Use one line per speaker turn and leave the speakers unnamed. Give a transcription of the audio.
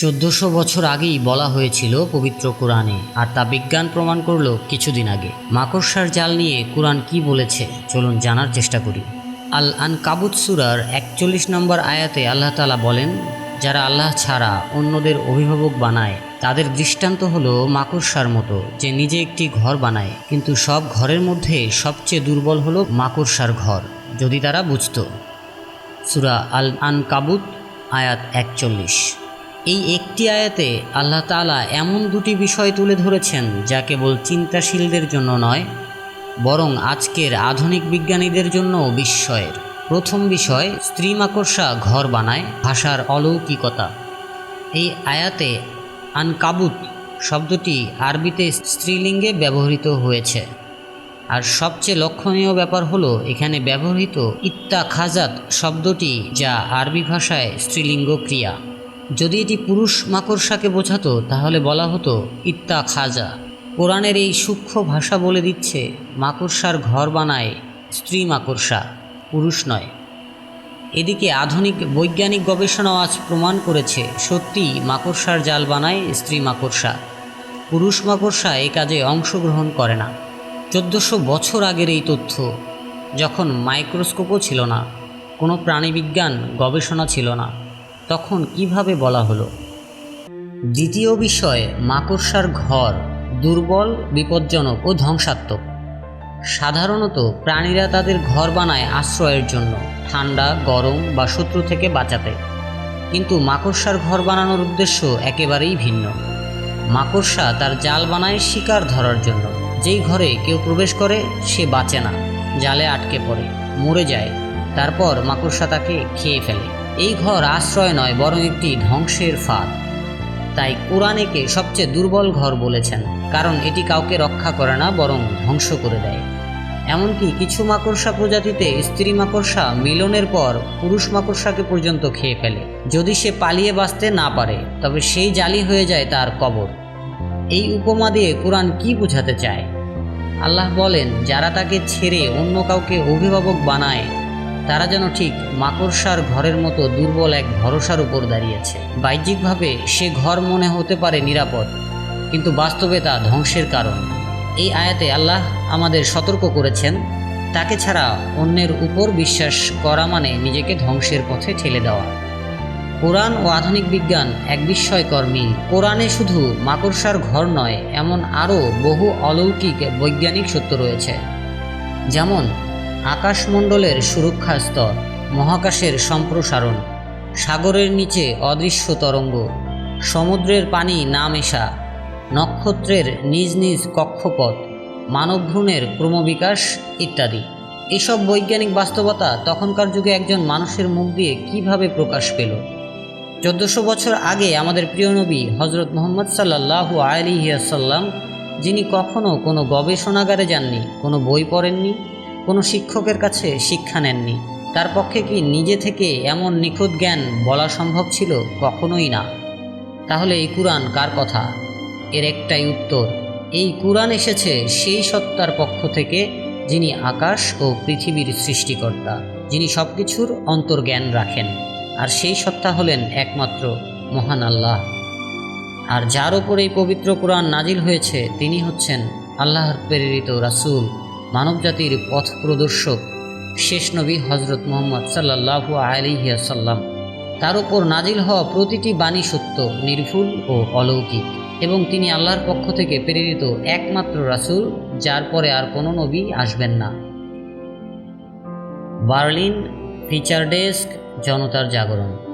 চোদ্দশো বছর আগেই বলা হয়েছিল পবিত্র কোরআনে, আর তা বিজ্ঞান প্রমাণ করল কিছুদিন আগে। মাকড়সার জাল নিয়ে কোরআন কি বলেছে, চলুন জানার চেষ্টা করি। আল আন কাবুত সুরার একচল্লিশ নম্বর আয়াতে আল্লাহ তালা বলেন, যারা আল্লাহ ছাড়া অন্যদের অভিভাবক বানায়, তাদের দৃষ্টান্ত হলো মাকড়সার মতো, যে নিজে একটি ঘর বানায়। কিন্তু সব ঘরের মধ্যে সবচেয়ে দুর্বল হলো মাকড়সার ঘর, যদি তারা বুঝত। সুরা আল আন কাবুত আয়াত একচল্লিশ। এই একটি আয়াতে আল্লাহ তাআলা এমন দুটি বিষয় তুলে ধরেছেন যা কেবল চিন্তাশীলদের জন্য নয়, বরং আজকের আধুনিক বিজ্ঞানীদের জন্যও বিস্ময়ের। প্রথম বিষয়, স্ত্রী মাকড়সা ঘর বানায়, ভাষার অলৌকিকতা। এই আয়াতে আনকাবুত শব্দটি আরবিতে স্ত্রীলিঙ্গে ব্যবহৃত হয়েছে। আর সবচেয়ে লক্ষণীয় ব্যাপার হলো, এখানে ব্যবহৃত ইত্তা খাজাত শব্দটি যা আরবি ভাষায় স্ত্রীলিঙ্গ ক্রিয়া যদি এটি পুরুষ মাকড়সাকে বোঝাতো, তাহলে বলা হতো, ইত্তা খাজা। কোরআনের এই সূক্ষ্ম ভাষা বলে দিচ্ছে, মাকড়সার ঘর বানায় স্ত্রী মাকড়সা, পুরুষ নয়। এদিকে আধুনিক বৈজ্ঞানিক গবেষণাও আজ প্রমাণ করেছে সত্যি মাকড়সার জাল বানায় স্ত্রী মাকড়সা। পুরুষ মাকড়সা এ কাজে অংশগ্রহণ করে না। চোদ্দোশো বছর আগের এই তথ্য, যখন মাইক্রোস্কোপও ছিল না, কোনো প্রাণীবিজ্ঞান গবেষণা ছিল না। তখন কীভাবে বলা হলো? দ্বিতীয় বিষয়, মাকড়সার ঘর দুর্বল, বিপজ্জনক ও ধ্বংসাত্মক। সাধারণত প্রাণীরা তাদের ঘর বানায় আশ্রয়ের জন্য, ঠান্ডা, গরম বা শত্রু থেকে বাঁচাতে। কিন্তু মাকড়সার ঘর বানানোর উদ্দেশ্য একেবারেই ভিন্ন। মাকড়সা তার জাল বানায় শিকার ধরার জন্য। যেই ঘরে কেউ প্রবেশ করে, সে বাঁচে না, জালে আটকে পড়ে, মরে যায়। তারপর মাকড়সা তাকে খেয়ে ফেলে। এই ঘর আশ্রয় নয়, বরং একটি ধ্বংসের ফাঁদ। তাই কোরআন একে সবচেয়ে দুর্বল ঘর বলেছেন, কারণ এটি কাউকে রক্ষা করে না, বরং ধ্বংস করে দেয়। এমনকি কিছু মাকড়সা প্রজাতিতে স্ত্রী মাকড়সা মিলনের পর পুরুষ মাকড়সাকে পর্যন্ত খেয়ে ফেলে। যদি সে পালিয়ে বাঁচতে না পারে, তবে সেই জালি হয়ে যায় তার কবর। এই উপমা দিয়ে কোরআন কি বোঝাতে চায়? আল্লাহ বলেন, যারা তাকে ছেড়ে অন্য কাউকে অভিভাবক বানায় তারা যেন ঠিক মাকড়সার ঘরের মতো দুর্বল এক ভরসার উপর দাঁড়িয়েছে বাহ্যিকভাবে সে ঘর মনে হতে পারে নিরাপদ, কিন্তু বাস্তবে তা ধ্বংসের কারণ। এই আয়াতে আল্লাহ আমাদের সতর্ক করেছেন, তাকে ছাড়া অন্যের উপর বিশ্বাস করা মানে নিজেকে ধ্বংসের পথে ঠেলে দেওয়া। কোরআন ও আধুনিক বিজ্ঞান এক বিস্ময়কর মিল কোরআনে শুধু মাকড়সার ঘর নয়, এমন আরও বহু অলৌকিক বৈজ্ঞানিক সত্য রয়েছে। যেমন আকাশমণ্ডলের সুরক্ষা স্তর, মহাকাশের সম্প্রসারণ, সাগরের নিচে অদৃশ্য তরঙ্গ, সমুদ্রের পানি না মেশা, নক্ষত্রের নিজ নিজ কক্ষপথ, মানবভ্রূণের ক্রমবিকাশ ইত্যাদি। এসব বৈজ্ঞানিক বাস্তবতা তখনকার যুগে একজন মানুষের মুখ দিয়ে কীভাবে প্রকাশ পেল? চোদ্দোশো বছর আগে আমাদের প্রিয় নবী হজরত মোহাম্মদ সাল্লাহু আলিহাসাল্লাম যিনি কখনও কোনো গবেষণাগারে যাননি, কোনো বই পড়েননি কোনো শিক্ষকের কাছে শিক্ষা নেননি। তার পক্ষে কি নিজে থেকে এমন নিখুঁত জ্ঞান বলা সম্ভব ছিল? কখনোই না। তাহলে এই কুরআন কার কথা? এর একটাই উত্তর, এই কুরআন এসেছে সেই সত্তার পক্ষ থেকে যিনি আকাশ ও পৃথিবীর সৃষ্টিকর্তা, যিনি সব কিছুর অন্তর্জ্ঞান রাখেন। আর সেই সত্তা হলেন একমাত্র মহান আল্লাহ। আর যার ওপর এই পবিত্র কোরআন নাজিল হয়েছে, তিনি হচ্ছেন আল্লাহর প্রেরিত রাসূল। মানবজাতির পথ প্রদর্শক শেষ নবী হজরত মোহাম্মদ সাল্লাহু আলিহাসাল্লাম তার উপর নাজিল হওয়া প্রতিটি বাণী সত্য, নির্ভুল ও অলৌকিক এবং তিনি আল্লাহর পক্ষ থেকে প্রেরিত একমাত্র রাসুল, যার পরে আর কোনো নবী আসবেন না। বার্লিন ফিচার ডেস্ক, জনতার জাগরণ।